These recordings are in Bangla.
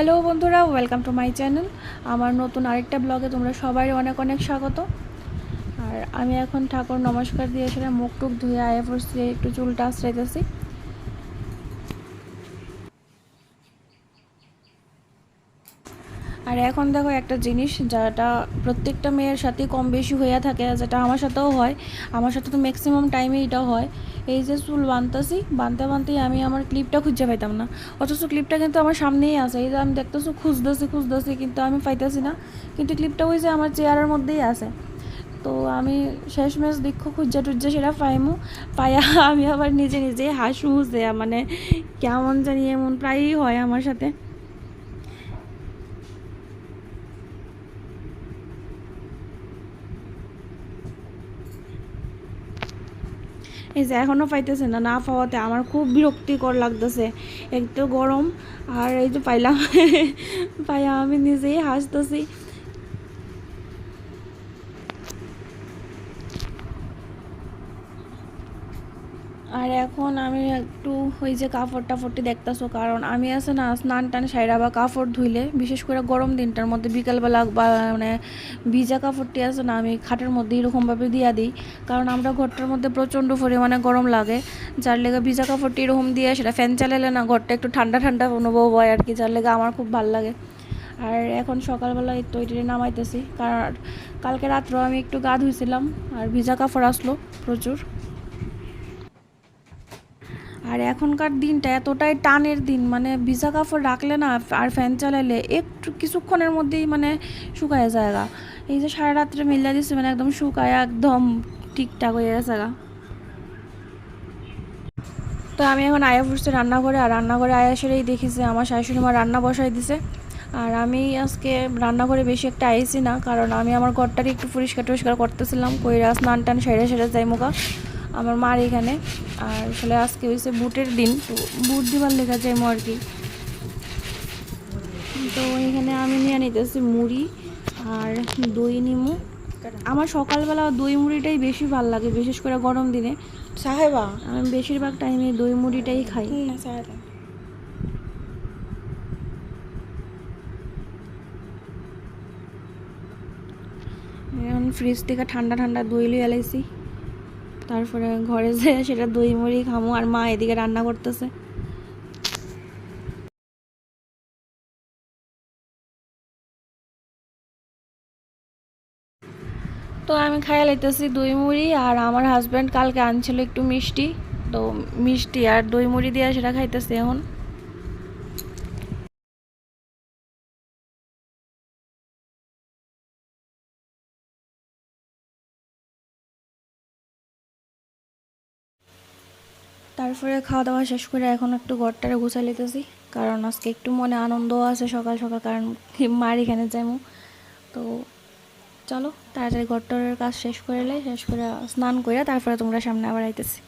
হ্যালো বন্ধুরা ওয়েলকাম টু মাই চ্যানেল আমার নতুন আরেকটা ব্লগে তোমরা সবাই অনেক অনেক স্বাগত। আর আমি এখন ঠাকুর নমস্কার দিয়ে সেটা মুখ টুক ধুয়ে আয়ে পড়ছি, একটু চুলটা আশ্রাইতেছি। আর এখন দেখো একটা জিনিস যেটা প্রত্যেকটা মেয়ের সাথে কম বেশি হয়ে থাকে, যেটা আমার সাথেও হয়। আমার সাথে তো ম্যাক্সিমাম টাইমে এটা হয়। এই যে চুল বানতেছি, বানতে বানতেই আমি আমার ক্লিপটা খুঁজে পাইতাম না। অথচ ক্লিপটা কিন্তু আমার সামনেই আছে। এই যে আমি দেখতেছি, খুঁজতেছি খুঁজতেছি, কিন্তু আমি পাইতেছি না। কিন্তু ক্লিপটা ওই যে আমার চেয়ারের মধ্যেই আছে। তো আমি শেষমেশ দীক্ষ খুঁজা টুজ্জা সেটা পাইমু। পাইয়া আমি আবার নিজে নিজে হাসু যে মানে কেমন জানি এমন প্রায়ই হয় আমার সাথে। এই যে এখনও পাইতেছে না না পাওয়াতে আমার খুব বিরক্তিকর লাগতেছে। এক তো গরম, আর এই যে পাইলাম, পাইয়া আমি নিজেই হাসতেছি। আর এখন আমি একটু ওই যে কাপড় টাপড়টি দেখতেছো, কারণ আমি আছে না স্নান টান সাইরা বা কাপড় ধুইলে, বিশেষ করে গরম দিনটার মধ্যে বিকালবেলা বা মানে ভিজা কাপড়টি আছে না আমি খাটের মধ্যে এরকমভাবে দিয়া দিই, কারণ আমরা ঘরটার মধ্যে প্রচণ্ড পরিমাণে গরম লাগে, যার লেগে ভিজা কাপড়টি এরকম দিয়ে সেটা ফ্যান চালালে না ঘরটা একটু ঠান্ডা ঠান্ডা অনুভব হয় আর কি, যার লেগে আমার খুব ভালো লাগে। আর এখন সকালবেলা এই তৈরি নামাইতেছি, কারণ কালকে রাত্রেও আমি একটু গা ধুইছিলাম, আর ভিজা কাপড় আসলো প্রচুর। আর এখনকার দিনটা এতটাই টানের দিন মানে ভিজা কাপড় রাখলে না আর ফ্যান চালাইলে একটু কিছুক্ষণের মধ্যেই মানে শুকায় জায়গা এই যে সারা রাত্রে মিলিয়ে দিচ্ছে মানে একদম শুকায় একদম ঠিকঠাক হয়ে গেছে গা। তো আমি এখন আয়া ফুটছি রান্নাঘরে, আর রান্নাঘরে আয়া সেরেই দেখেছি আমার শাশুড়ি মা রান্না বসাই দিছে। আর আমি আজকে রান্নাঘরে বেশি একটা আইছি না, কারণ আমি আমার ঘরটারই একটু পরিষ্কার টরিষ্কার করতেছিলাম, কইরা স্নান টান সেরে সেরে যাই মুখা আমার মার এখানে। আর আসলে আজকে হয়েছে বুটের দিন তো বুট দিবার লেখা যায় আর কি। তো এখানে আমি নিয়ে নিতেছি মুড়ি আর দই নিমু। আমার সকালবেলা দই মুড়িটাই বেশি ভালো লাগে বিশেষ করে গরম দিনে। সাহেবা? আমি বেশিরভাগ টাইমে দই মুড়িটাই খাই। এখন ফ্রিজ থেকে ঠান্ডা ঠান্ডা দই লিয়ে এলাইছি তারপরে ঘরে যেয়ে সেটা দই মুড়ি খামো আর মা এদিকে রান্না করতেছে। তো আমি খাইয়া লাইতেছি দই মুড়ি আর আমার হাজব্যান্ড কালকে আনছিল একটু মিষ্টি। তো মিষ্টি আর দই মুড়ি দিয়ে সেটা খাইতেছি এখন। তারপরে খাওয়া দাওয়া শেষ করে এখন একটু ঘরটারে গুছা লিতেছি কারণ আজকে একটু মনে আনন্দ আছে সকাল সকাল, কারণ মার এখানে যাইমু। তো চলো, তাড়াতাড়ি ঘরটার কাজ শেষ করে শেষ করে স্নান করে তারপরে তোমরা সামনে আবার আইতেছি।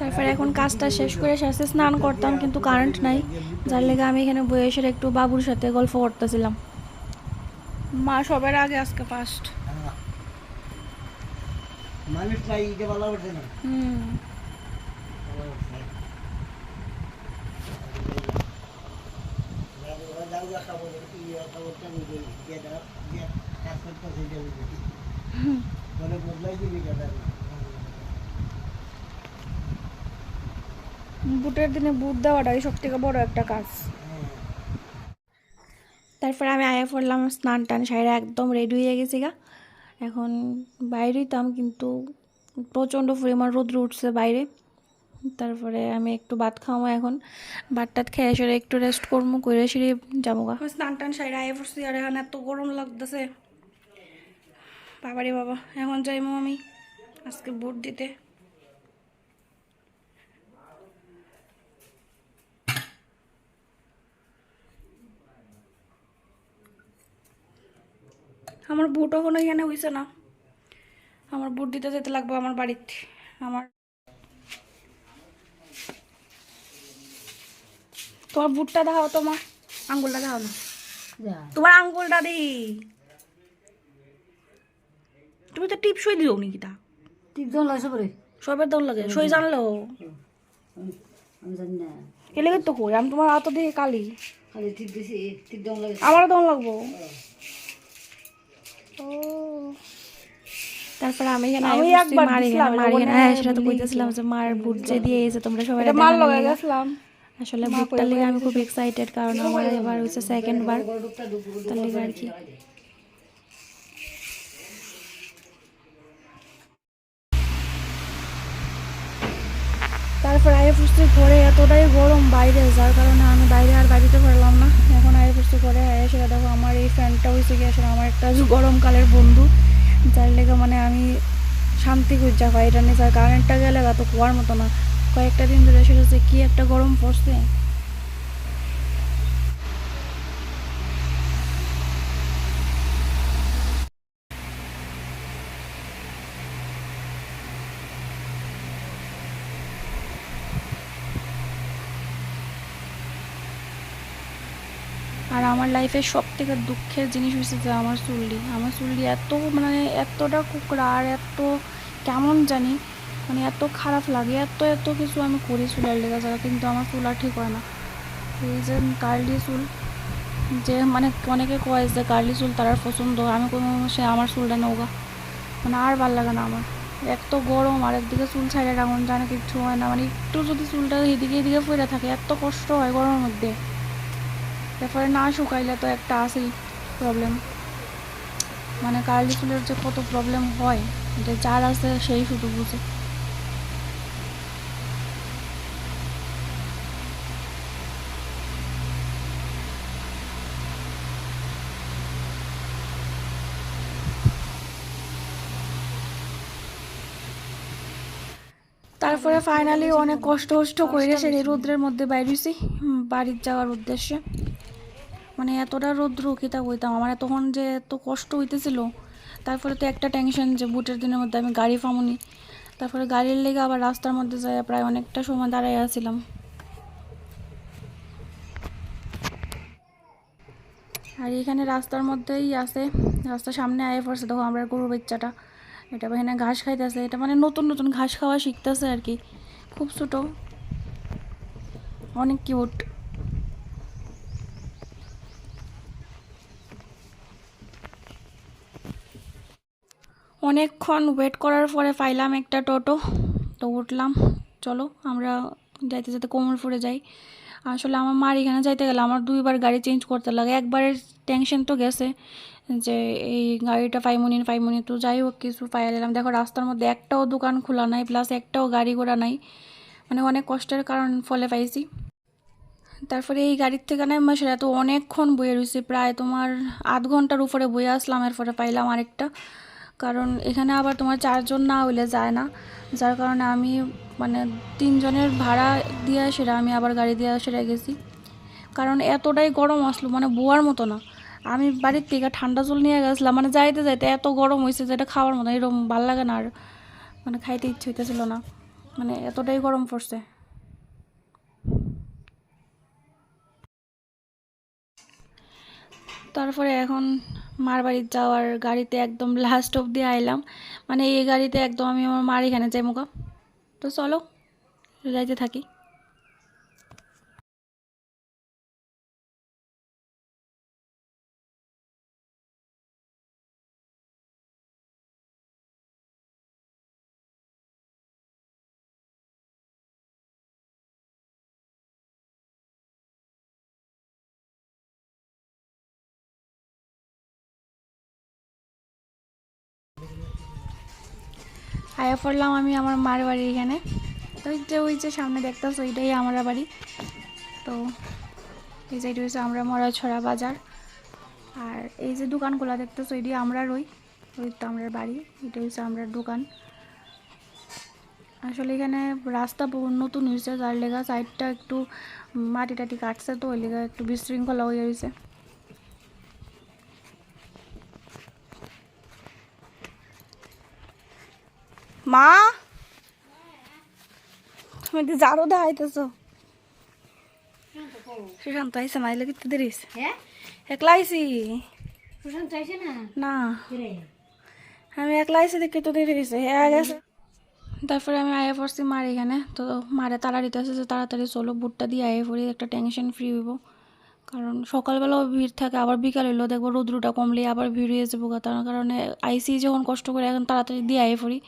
তারপরে এখন কাজটা শেষ করে শেষে স্নান করতাম কিন্তু কারেন্ট নাই। যার লেগে আমি এখানে বয়ে এসে একটু বাবুর সাথে গল্প করতেছিলাম। মা সবার আগে আজকে ফার্স্ট মানুষ উঠছে না। হুম। বুটের দিনে বুট দেওয়াটাই সব থেকে বড় একটা কাজ। তারপরে আমি আয়া পড়লাম স্নান টান সাইরা একদম রেডি হয়ে গেছি গা। এখন বাইরে হইতাম কিন্তু প্রচণ্ড পরিমাণ রোদ্র উঠছে বাইরে। তারপরে আমি একটু ভাত খাওয়াবো এখন। ভাত টাত খেয়ে সেরে একটু রেস্ট করব করে সেরে যাব গা। স্নান টান সাইরা আয়া পড়ছি আর এখন এত গরম লাগতেছে। বাবারে বাবা এখন যাইমো আমি আজকে বুট দিতে। আমার বুট এখনও এখানে হইছে না। আমার বুট দিতে যেতে লাগবে আমার বাড়িতে। আমার তোমার বুটটা দেখাও তোমার আঙ্গুলটা দেখাও না। তোমার আঙ্গুলটা দেখি তুমি তো টিপ সই দিও নাকি তা? টিপ জন লাগছে পরে সবের দল লাগে সই জানলো। এলে তো কই? আমি তোমার হাত দিয়ে কালি। খালি টিপ দিছি টিপ জন লাগে। আমারও দম লাগবো। তারপরে আমি এখানে আমি একবার মারি হ্যাঁ সেটা তো কইতেছিলাম যে মার বুট যে দিয়ে এসে তোমরা সবাই এটা মার লগে গেছিলাম। আসলে বুটটা লিগে আমি খুব এক্সাইটেড কারণ আমার এবার হচ্ছে সেকেন্ড বার। তার লিগে আর কি? তারপর ফুসতে ঘরে এতটাই গরম বাইরে, যার কারণে আমি বাইরে আর বাড়িতে পারলাম না। এখন ফুসতে ঘরে সেটা দেখো, আমার এই ফ্যানটা হয়েছে কি আসলে আমার একটা গরমকালের বন্ধু। যার লেগে মানে আমি শান্তি খুঁজা পাই নিয়ে আর কারেন্টটা গেলে তো কুয়ার মতো না। কয়েকটা দিন ধরে সেটা হচ্ছে কী একটা গরম পড়ছে। লাইফের সব থেকে দুঃখের জিনিস হয়েছে যে আমার চুল্লি। আমার চুল্লি এত মানে এতটা কুকড়া আর এত কেমন জানি মানে এত খারাপ লাগে, এত এত কিছু আমি করি চুলের লেগে যারা কিন্তু আমার চুল আর ঠিক হয় না। এই যে কার্লি চুল, যে মানে অনেকে কয় যে কার্লি চুল তার পছন্দ আমি কোনো সে আমার চুলটা নৌকা মানে আর ভালো লাগে না আমার। এক তো গরম, আর একদিকে চুল ছাইড়ে রাখুন জানে কিচ্ছু হয় না। মানে একটু যদি চুলটা এদিকে এদিকে ফুলে থাকে, এত কষ্ট হয় গরমের মধ্যে। তারপরে না শুকাইলে তো একটা আছেই প্রবলেম মানে কার্লি চুলের যে কত প্রবলেম হয়, যে যার আছে সেই শুধু বুঝে। তারপরে ফাইনালি অনেক কষ্ট কষ্ট করে সে রৌদ্রের মধ্যে বাইরেছি বাড়ির যাওয়ার উদ্দেশ্যে। মানে এতটা রৌদ্র কিতা কইতাম আমার তখন যে এত কষ্ট হইতেছিল, তারপরে তো একটা টেনশন যে বুটের দিনের মধ্যে আমি গাড়ি পামুনি তারপরে গাড়ির লেগে আবার রাস্তার মধ্যে যাই প্রায় অনেকটা সময় দাঁড়াই আছিলাম। আর এখানে রাস্তার মধ্যেই আছে, রাস্তার সামনে আয়ে পড়ছে, দেখো আমরা গরুর বাচ্চাটা। এটা এখানে ঘাস খাইতেছে, এটা মানে নতুন নতুন ঘাস খাওয়া শিখতেছে আর কি। খুব ছোটো। অনেক কিউট অনেকক্ষণ ওয়েট করার পরে পাইলাম একটা টোটো। তো উঠলাম। চলো, আমরা যাইতে যেতে কোমরপুরে যাই। আসলে আমার মার এখানে যাইতে গেলে আমার দুইবার গাড়ি চেঞ্জ করতে লাগে। একবারের টেনশন তো গেছে যে এই গাড়িটা ফাইমুনি ফাইমুনি তো যাই হোক, কিছু পাইয়া দিলাম দেখো, রাস্তার মধ্যে একটাও দোকান খোলা নাই প্লাস একটাও গাড়ি ঘোড়া নাই। মানে অনেক কষ্টের কারণ ফলে পাইছি। তারপরে এই গাড়ির থেকে না সেটা তো অনেকক্ষণ বয়ে রয়েছে প্রায় তোমার আধ ঘণ্টার উপরে বয়ে আসলাম। এরপরে পাইলাম আরেকটা। কারণ এখানে আবার তোমার চারজন না হইলে যায় না। যার কারণে আমি মানে তিনজনের ভাড়া দিয়ে সেটা আমি আবার গাড়ি দিয়ে সেটা গেছি। কারণ এতটাই গরম আসলো মানে বোয়ার মতো না। আমি বাড়ির থেকে ঠান্ডা জল নিয়ে গেছিলাম মানে যাইতে যাইতে এত গরম হয়েছে যেটা খাওয়ার মতো এরকম ভালো লাগে না আর মানে খাইতে ইচ্ছে হইতেছিল না। মানে এতটাই গরম পড়ছে। তারপরে এখন মার বাড়ির যাওয়ার গাড়িতে একদম লাস্ট অব্দি আইলাম। মানে এই গাড়িতে একদম আমি আমার মার এখানে যাই মুখা তো চলো যাইতে থাকি। আয়া পড়লাম আমি আমার মার বাড়ি এখানে। তো ওই যে ওই যে সামনে দেখতেছো ওইটাই আমার বাড়ি। তো এই যে, এটা হচ্ছে আমরা মরা ছড়া বাজার। আর এই যে দোকানগুলো দেখতেছো, এটি আমরা রই। ওই তো আমরা বাড়ি, এটা হচ্ছে আমরা দোকান। আসলে এখানে রাস্তা নতুন হয়েছে যার লেগা সাইডটা একটু মাটি টাটি কাটছে, তো ওই লেগা একটু বিশৃঙ্খলা হয়ে রয়েছে মা? তুমি তো জারো দেখাইতেছো। সুশান্ত আইসে মাইলে কিন্তু দেরি হ্যাঁ? একলা আইসি সুশান্ত চাইছে না? না। আমি একলা আইসি দেখে তো দেরি হ্যাঁ গেছে তারপরে আমি আয়া পড়ছি মার এখানে। তো মারে তাড়া দিতে আসছে যে তাড়াতাড়ি চলো বুটটা দিয়ে আয়া পড়ি একটা টেনশন ফ্রি হইব। কারণ সকালবেলাও ভিড় থাকে আবার বিকাল হইলেও দেখব রোদ্রুটা কমলে আবার ভিড় হয়ে যাব তার কারণে আইসি যখন কষ্ট করে এখন তাড়াতাড়ি দিয়ে আয়া পড়ি।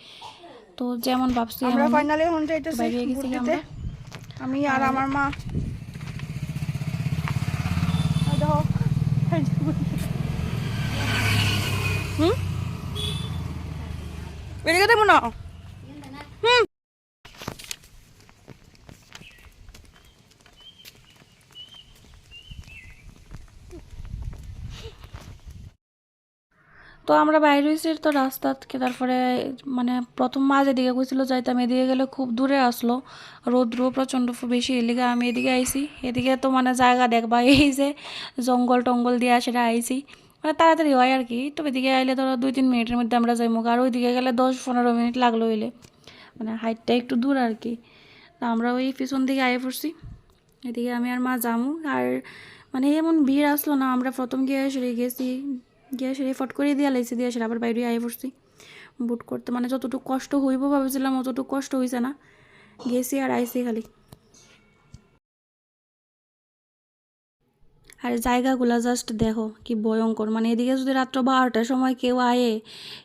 তো যেমন ভাবছি আমরা ফাইনালি এখন যাইতেছি ঘুরতে আমি আর আমার মা। হুম? বেরিয়ে দেবো না হুম তো আমরা বাইরে হয়েছি, তো রাস্তা তারপরে মানে প্রথম মাঝে দিকে গেছিল যাইতাম এদিকে গেলে খুব দূরে আসলো। রৌদ্র প্রচণ্ড বেশি এদিকে আমি এদিকে আইছি। এদিকে তো মানে জায়গা দেখবা, এই যে জঙ্গল টঙ্গল দিয়ে সেটা আইছি। মানে তাড়াতাড়ি হয় আর কি তো এদিকে আইলে ধরো দুই তিন মিনিটের মধ্যে আমরা যাইমু। আর ওইদিকে গেলে দশ পনেরো মিনিট লাগল হইলে। মানে হাইটটা একটু দূর আর কি। তা আমরা ওই পিছন দিকে আয়ে পড়ছি। এদিকে আমি আর মা যামু। আর মানে এমন ভিড় আসলো না, আমরা প্রথম গিয়ে সেরে গেছি। গিয়ে সেরে ফট করে দিয়ে লাইছি, দিয়ে সেরে আবার বাইরে আয়ে পড়ছি। বুট করতে মানে যতটুকু কষ্ট হইব ভাবছিলাম অতটুকু কষ্ট হয়েছে না। গেছি আর আইসি খালি। আর জায়গাগুলো জাস্ট দেখো কি ভয়ঙ্কর। মানে এদিকে যদি রাত্র বারোটার সময় কেউ আয়ে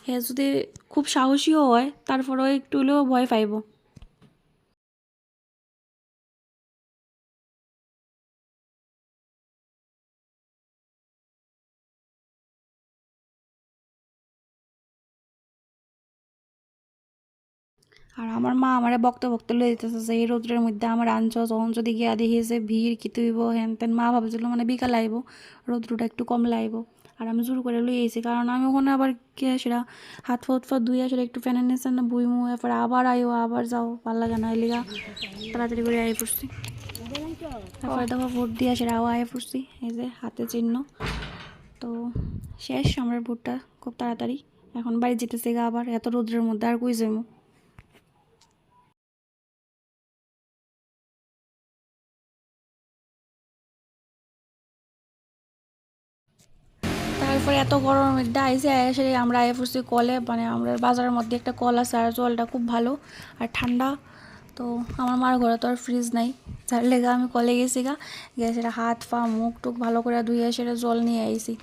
হে যদি খুব সাহসীও হয়, তারপরেও একটু হলেও ভয় পাইব। আর আমার মা আমারে বকতে বকতে লয়ে যেতেছে যে, এই রোদ্রের মধ্যে আমার আনছ, যখন যদি গিয়া দেখি যে ভিড় কি তুইব? হ্যান তেন মা ভাবছিল মানে বিকাল আইব, রোদ্রটা একটু কম লাইব আর আমি জোর করে লই এসেছি কারণ আমি ওখানে আবার গিয়ে সেটা হাত ফাত ফাত ধুই আসলে একটু ফ্যানের নিচে না বুইমু, এরপর আবার আইও, আবার যাও, ভালো লাগে না এলিগা তাড়াতাড়ি করে আই পড়ছি। তারপরে দেখো ভোট দিয়ে সেটা আও আয় পড়ছি, এই যে হাতে চিহ্ন। তো শেষ, আমার ভোটটা খুব তাড়াতাড়ি। এখন বাড়ি যেতেছে গা আবার, এত রোদ্রের মধ্যে আর কই যাব এত গরমের মধ্যে আইসে এসে আমরা আয় কলে মানে আমরা বাজারের মধ্যে একটা কল আছে আর জলটা খুব ভালো আর ঠান্ডা। তো আমার মার ঘরে তো আর ফ্রিজ নাই। যার লেগে আমি কলে গেছি গা। গিয়ে সেটা হাত পা মুখ টুক ভালো করে ধুয়ে সেটা জল নিয়ে আইসি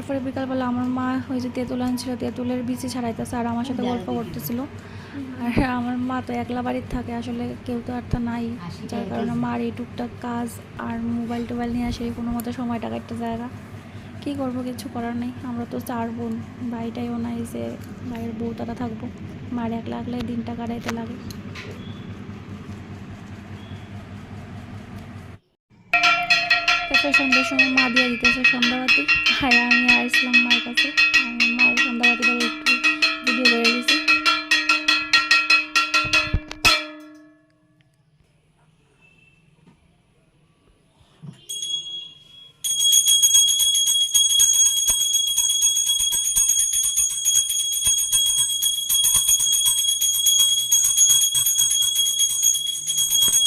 তারপরে বিকালবেলা আমার মা ওই যে তেঁতুল আনছিল তেঁতুলের বিচি ছাড়াইতেছে আর আমার সাথে গল্প করতেছিল। আর আমার মা তো একলা বাড়ির থাকে আসলে কেউ তো আর তা নাই যার কারণে মার এই টুকটাক কাজ আর মোবাইল টোবাইল নিয়ে আসে কোনো মতো সময়টা কাটতে জায়গা কী করব কিছু করার নেই। আমরা তো চার বোন ভাইটাইও নাই যে ভাইয়ের বউ তারা থাকব। মার একলা একলা দিনটা কাটাইতে লাগে। তারপরে সন্ধ্যার সময় মা দিয়ে দিতেছে সন্ধ্যাবাতি। আর আমি আসলাম মায়ের কাছে, আমি মায়ের সন্ধ্যাবাতি করে একটু ভিডিও করে দিয়েছি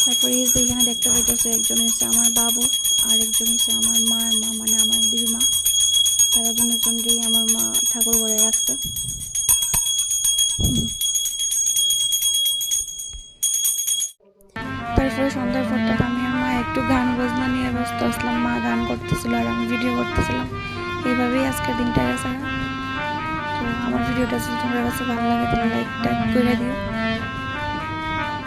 তারপরে এই যে এখানে দেখতে পাইতেছে একজন হচ্ছে আমার বাবু। আরেকজন হচ্ছে আমার মার মা মানে আমার দিদিমা তারা দুজনকেই আমার মা ঠাকুর ঘরে রাখত। তারপরে সন্ধ্যার পরটা আমি আমার একটু গান বাজনা নিয়ে ব্যস্ত আসলাম। মা গান করতেছিল আর আমি ভিডিও করতেছিলাম। এইভাবেই আজকের দিনটা গেছে। তো আমার ভিডিওটা যদি তোমার কাছে ভালো লাগে তাহলে লাইকটা করে দিও।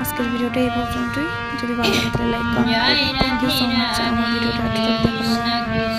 আজকের ভিডিওটা এই পর্যন্তই। যদি ভালো লাগে তাহলে লাইক করুন থ্যাংক ইউ সো মাচ আমার ভিডিওটা